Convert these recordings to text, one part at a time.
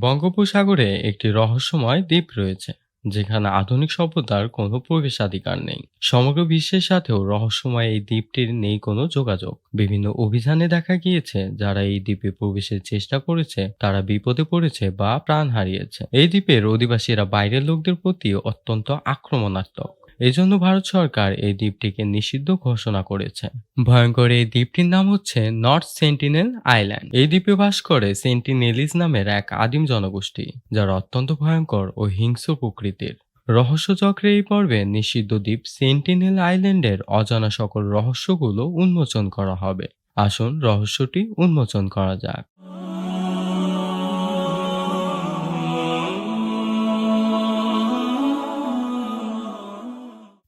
বঙ্গোপসাগরে একটি রহস্যময় দ্বীপ রয়েছে, যেখানে আধুনিক সভ্যতার কোনো প্রবেশাধিকার নেই। সমগ্র বিশ্বের সাথেও রহস্যময় এই দ্বীপটির নেই কোনো যোগাযোগ। বিভিন্ন অভিযানে দেখা গিয়েছে, যারা এই দ্বীপে প্রবেশের চেষ্টা করেছে, তারা বিপদে পড়েছে বা প্রাণ হারিয়েছে। এই দ্বীপের অধিবাসীরা বাইরের লোকদের প্রতি অত্যন্ত আক্রমণাত্মক। এজন্য ভারত সরকার এই দ্বীপটিকে নিষিদ্ধ ঘোষণা করেছে। ভয়ঙ্কর এই দ্বীপটির নাম হচ্ছে নর্থ সেন্টিনেল আইল্যান্ড। এই দ্বীপে বাস করে সেন্টিনেলিস নামের এক আদিম জনগোষ্ঠী, যারা অত্যন্ত ভয়ঙ্কর ও হিংস্র প্রকৃতির। রহস্যচক্রে এই পর্বে নিষিদ্ধ দ্বীপ সেন্টিনেল আইল্যান্ডের অজানা সকল রহস্যগুলো উন্মোচন করা হবে। আসুন রহস্যটি উন্মোচন করা যাক।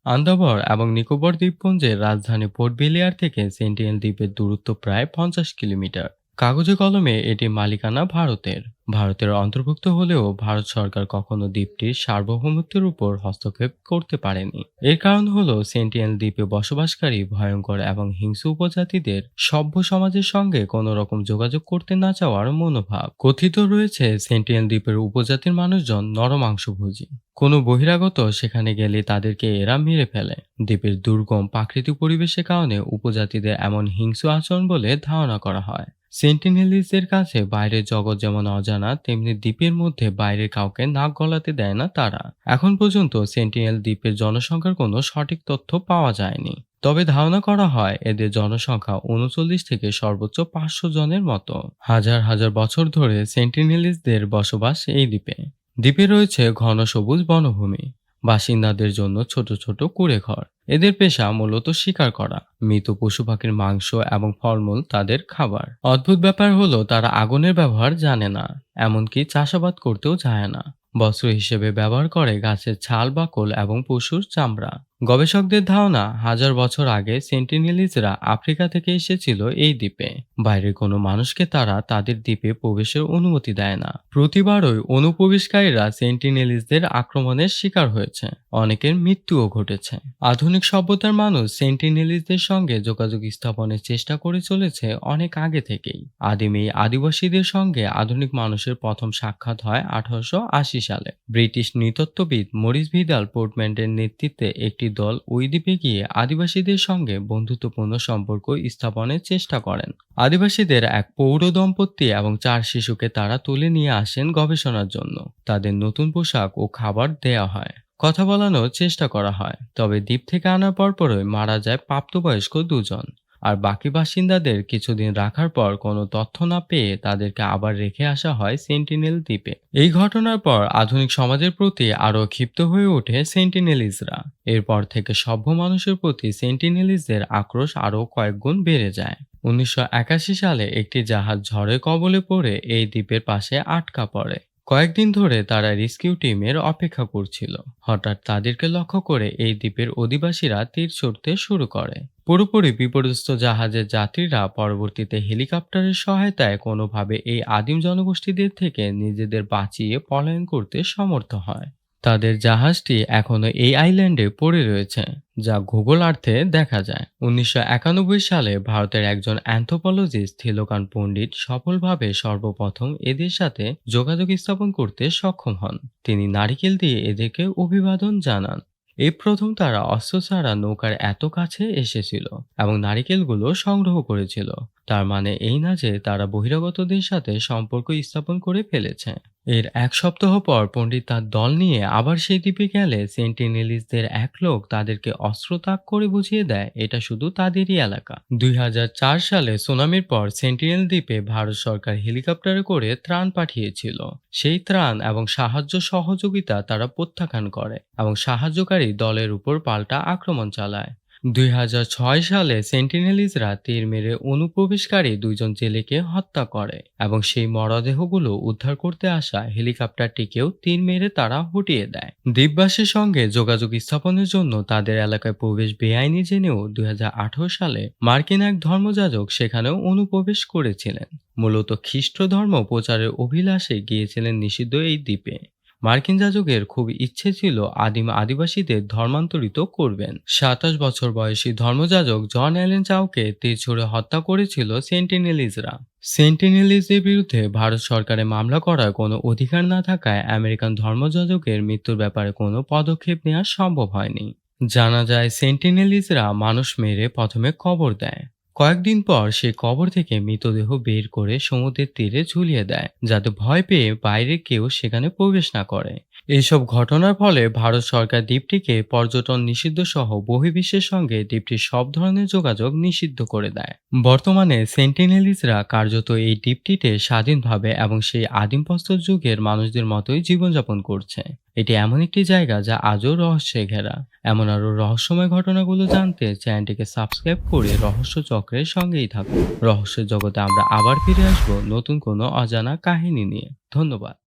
আন্দাবর এবং নিকোবর দ্বীপপুঞ্জের রাজধানী পোর্ট থেকে সেন্টিনেল দ্বীপের দূরত্ব প্রায় পঞ্চাশ কিলোমিটার। কাগজে কলমে এটি মালিকানা ভারতের। ভারতের অন্তর্ভুক্ত হলেও ভারত সরকার কখনো দ্বীপটির সার্বভৌমত্বের উপর হস্তক্ষেপ করতে পারেনি। এর কারণ হল সেন্টিনেল দ্বীপে বসবাসকারী, ভয়ঙ্কর এবং হিংসু উপজাতিদের সভ্য সমাজের সঙ্গে কোনো রকম যোগাযোগ করতে না চাওয়ার মনোভাব। কথিত রয়েছে সেন্টিনেল দ্বীপের উপজাতির মানুষজন নরমাংসভোজী। কোনো বহিরাগত সেখানে গেলে তাদেরকে এরা মেরে ফেলে। দ্বীপের দুর্গম, প্রাকৃতিক পরিবেশের কারণে উপজাতিদের এমন হিংস্র আচরণ বলে ধারণা করা হয়। সেন্টিনেলিসদের কাছে বাইরের জগৎ যেমন অজানা, তেমনি দ্বীপের মধ্যে বাইরের কাউকে নাক গলাতে দেয় না তারা। এখন পর্যন্ত সেন্টিনেল দ্বীপের জনসংখ্যার কোনো সঠিক তথ্য পাওয়া যায়নি। তবে ধারণা করা হয় এদের জনসংখ্যা উনচল্লিশ থেকে সর্বোচ্চ পাঁচশো জনের মতো। হাজার হাজার বছর ধরে সেন্টিনেলিসদের বসবাস এই দ্বীপে। দ্বীপে রয়েছে ঘন সবুজ বনভূমি। বাসিন্দাদের জন্য ছোট ছোট কুড়ে ঘর এদের পেশা মূলত শিকার করা, মৃত পশু পাখির মাংস এবং ফলমূল তাদের খাবার। অদ্ভুত ব্যাপার হলো তারা আগুনের ব্যবহার জানে না, এমনকি চাষাবাদ করতেও যায় না। বস্ত্র হিসেবে ব্যবহার করে গাছের ছাল, বাকল এবং পশুর চামড়া। গবেষকদের ধারণা, হাজার বছর আগে সেন্টিনেলিজরা আফ্রিকা থেকে এসেছিল এই দ্বীপে। বাইরের কোনো মানুষকে তারা তাদের দ্বীপে প্রবেশের অনুমতি দেয় না। প্রতিবারই অনুপ্রবেশকারীরা সেন্টিনেলিজদের আক্রমণের শিকার হয়েছে। অনেকের মৃত্যুও ঘটেছে। আধুনিক সভ্যতার মানুষ সেন্টিনেলিজদের সঙ্গে যোগাযোগ স্থাপনের চেষ্টা করে চলেছে অনেক আগে থেকেই। আদিম এই আদিবাসীদের সঙ্গে আধুনিক মানুষের প্রথম সাক্ষাৎ হয় আঠারোশো আশি সালে। ব্রিটিশ নৃতত্ত্ববিদ মরিস ভিদাল পোর্টম্যান্ডের নেতৃত্বে একটি দল ওই দ্বীপে গিয়ে আদিবাসীদের সঙ্গে বন্ধুত্বপূর্ণ সম্পর্ক স্থাপনের চেষ্টা করেন। আদিবাসীদের এক পৌর দম্পতি এবং চার শিশুকে তারা তুলে নিয়ে আসেন গবেষণার জন্য। তাদের নতুন পোশাক ও খাবার দেয়া হয়। কথা বলানোর চেষ্টা করা হয়, তবে দ্বীপ থেকে আনার পরপরই মারা যায় প্রাপ্তবয়স্ক দুজন। আর বাকি বাসিন্দাদের কিছুদিন রাখার পর কোনো তথ্য না পেয়ে তাদেরকে আবার রেখে আসা হয় সেন্টিনেল দ্বীপে। এই ঘটনার পর আধুনিক সমাজের প্রতি আরও ক্ষিপ্ত হয়ে ওঠে সেন্টিনেলিজরা এরপর থেকে সভ্য মানুষের প্রতি সেন্টিনেলিজদের আক্রোশ আরও কয়েক গুণ বেড়ে যায়। উনিশশো একাশি সালে একটি জাহাজ ঝড়ের কবলে পড়ে এই দ্বীপের পাশে আটকা পড়ে। কয়েকদিন ধরে তারা রেস্কিউ টিমের অপেক্ষা করছিল। হঠাৎ তাদেরকে লক্ষ্য করে এই দ্বীপের অধিবাসীরা তীর ছুটতে শুরু করে। পুরোপুরি বিপর্যস্ত জাহাজের যাত্রীরা পরবর্তীতে হেলিকপ্টারের সহায়তায় কোনোভাবে এই আদিম জনগোষ্ঠীদের থেকে নিজেদের বাঁচিয়ে পলায়ন করতে সমর্থ হয়। তাদের জাহাজটি এখনও এই আইল্যান্ডে পড়ে রয়েছে, যা গুগল আর্থে দেখা যায়। উনিশশো একানব্বই সালে ভারতের একজন অ্যান্থোপোলজিস্ট থিলোকান পণ্ডিত সফলভাবে সর্বপ্রথম এদের সাথে যোগাযোগ স্থাপন করতে সক্ষম হন। তিনি নারিকেল দিয়ে এদেরকে অভিবাদন জানান। এই প্রথম তারা অস্ত্র ছাড়া নৌকার এত কাছে এসেছিল এবং নারিকেলগুলো সংগ্রহ করেছিল। তার মানে এই না যে তারা বহিরাগতদের সাথে সম্পর্ক স্থাপন করে ফেলেছে। এর এক সপ্তাহ পর পণ্ডিত তার দল নিয়ে আবার সেই দ্বীপে গেলে সেন্টিনেলিসদের এক লোক তাদেরকে অস্ত্র তাক করে বুঝিয়ে দেয়, এটা শুধু তাদেরই এলাকা। দুই হাজার চার সালে সুনামির পর সেন্টিনেল দ্বীপে ভারত সরকার হেলিকপ্টারে করে ত্রাণ পাঠিয়েছিল। সেই ত্রাণ এবং সাহায্য সহযোগিতা তারা প্রত্যাখ্যান করে এবং সাহায্যকারী দলের উপর পাল্টা আক্রমণ চালায়। দুই হাজার ছয় সালে সেন্টিনেলিজরা তীর মেরে অনুপ্রবেশকারী দুইজন জেলেকে হত্যা করে এবং সেই মরদেহগুলো উদ্ধার করতে আসা হেলিকপ্টারটিকেও তীর মেরে তারা হটিয়ে দেয়। দ্বীপবাসীর সঙ্গে যোগাযোগ স্থাপনের জন্য তাদের এলাকায় প্রবেশ বেআইনি জেনেও দুই হাজার আঠেরো সালে মার্কিন এক ধর্মযাজক সেখানেও অনুপ্রবেশ করেছিলেন। মূলত খ্রিস্ট ধর্ম প্রচারের অভিলাষে গিয়েছিলেন নিষিদ্ধ এই দ্বীপে। মার্কিন যাজকের খুব ইচ্ছে ছিল আদিম আদিবাসীদের ধর্মান্তরিত করবেন। সাতাশ বছর বয়সী ধর্মযাজক জন অ্যালেন চাওকে তীর হত্যা করেছিল সেন্টিনেলিজরা। সেন্টিনেলিজের বিরুদ্ধে ভারত সরকারের মামলা করার কোনো অধিকার না থাকায় আমেরিকান ধর্মযাজকের মৃত্যুর ব্যাপারে কোনো পদক্ষেপ নেওয়া সম্ভব হয়নি। জানা যায়, সেন্টিনেলিজরা মানুষ মেরে প্রথমে কবর দেয়। কয়েকদিন পর সে কবর থেকে মৃতদেহ বের করে সমুদ্রের তীরে ঝুলিয়ে দেয়, যাতে ভয় পেয়ে বাইরে কেউ সেখানে প্রবেশ না করে। এইসব ঘটনার ফলে ভারত সরকার দ্বীপটিকে পর্যটন নিষিদ্ধ সহ বহির্বিশ্বের সঙ্গে দ্বীপটির সব ধরনের যোগাযোগ নিষিদ্ধ করে দেয়। বর্তমানে সেন্টিনেলিজরা কার্যত এই দ্বীপটিতে স্বাধীনভাবে এবং সেই আদিম প্রস্তর যুগের মানুষদের মতোই জীবনযাপন করছে। এটি এমন একটি জায়গা যা আজও রহস্যে ঘেরা। এমন আরও রহস্যময় ঘটনাগুলো জানতে চ্যানেলটিকে সাবস্ক্রাইব করে রহস্য চক্রের সঙ্গেই থাকুন। রহস্যের জগতে আমরা আবার ফিরে আসব নতুন কোনো অজানা কাহিনী নিয়ে। ধন্যবাদ।